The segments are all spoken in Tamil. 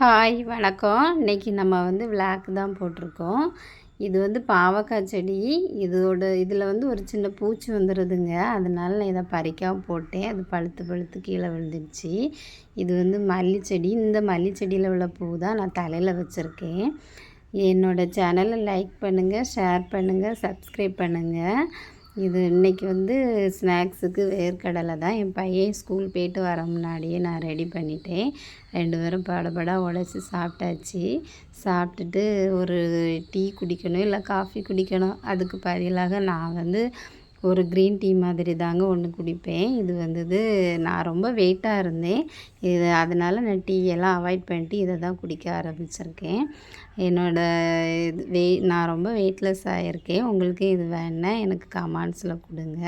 ஹாய் வணக்கம். இன்றைக்கி நம்ம வந்து விளாக் தான் போட்டிருக்கோம். இது வந்து பாவக்காய் செடி. இதோட இதில் வந்து ஒரு சின்ன பூச்சி வந்துடுதுங்க அதனால நான் இதை பறிக்காமல் போட்டேன். அது பழுத்து பழுத்து கீழே விழுந்துருச்சு இது வந்து மல்லி செடி. இந்த மல்லி செடியில் உள்ள பூ தான் நான் தலையில் வச்சுருக்கேன். என்னோடய சேனலை லைக் பண்ணுங்கள் ஷேர் பண்ணுங்கள் சப்ஸ்கிரைப் பண்ணுங்கள் இது இன்றைக்கி வந்து ஸ்நாக்ஸுக்கு வேர்க்கடலை தான். என் பையன் ஸ்கூல் போயிட்டு வர முன்னாடியே நான் ரெடி பண்ணிட்டேன். ரெண்டு பேரும் படபடாக உடச்சி சாப்பிட்டாச்சு. சாப்பிட்டுட்டு ஒரு டீ குடிக்கணும் இல்லை காஃபி குடிக்கணும். அதுக்கு பதிலாக நான் வந்து ஒரு க்ரீன் டீ மாதிரி தாங்க ஒன்று குடிப்பேன். இது வந்தது நான் ரொம்ப வெயிட்டாக இருந்தேன். இது அதனால் நான் டீயெல்லாம் அவாய்ட் பண்ணிட்டு இதை தான் குடிக்க ஆரம்பிச்சிருக்கேன். என்னோடய இது வெய் நான் ரொம்ப வெயிட்லெஸ் ஆகியிருக்கேன் உங்களுக்கு இது வேணா எனக்கு கமெண்ட்ஸில் கொடுங்க.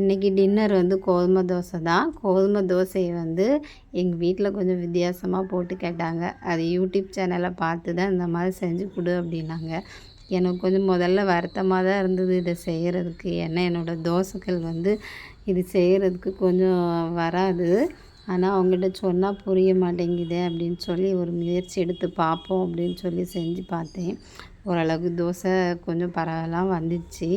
இன்றைக்கி டின்னர் வந்து கோதுமை தோசை தான். கோதுமை தோசையை வந்து எங்கள் வீட்டில் கொஞ்சம் வித்தியாசமாக போட்டு கேட்டாங்க. அது யூடியூப் சேனலை பார்த்து தான் இந்த மாதிரி செஞ்சு கொடு அப்படின்னாங்க. எனக்கு கொஞ்சம் முதல்ல வருத்தமாக தான் இருந்தது இதை செய்கிறதுக்கு ஏன்னா என்னோடய தோசைகள் வந்து இது செய்கிறதுக்கு கொஞ்சம் வராது. ஆனால் அவங்ககிட்ட சொன்னால் புரிய மாட்டேங்குது அப்படின்னு சொல்லி ஒரு முயற்சி எடுத்து பார்ப்போம் அப்படின்னு சொல்லி செஞ்சு பார்த்தேன். ஓரளவுக்கு தோசை கொஞ்சம் பரவாயில்லாம் வந்துச்சு.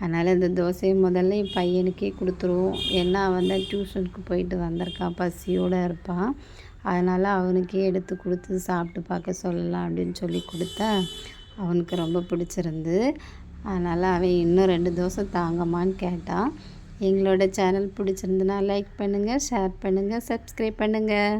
அதனால் இந்த தோசையை முதல்ல என் பையனுக்கே கொடுத்துருவோம். ஏன்னா அவன் தான் டியூஷனுக்கு போயிட்டு வந்திருக்கான் பசியோடு இருப்பான் அதனால் அவனுக்கே எடுத்து கொடுத்து சாப்பிட்டு பார்க்க சொல்லலாம் அப்படின்னு சொல்லி கொடுத்தா அவனுக்கு ரொம்ப பிடிச்சிருந்து. அதனால் அவன் இன்னும் ரெண்டு தோசை தாங்கம்மான்னு கேட்டான். எங்களோட சேனல் பிடிச்சிருந்துன்னா லைக் பண்ணுங்கள் ஷேர் பண்ணுங்கள் சப்ஸ்கிரைப் பண்ணுங்கள்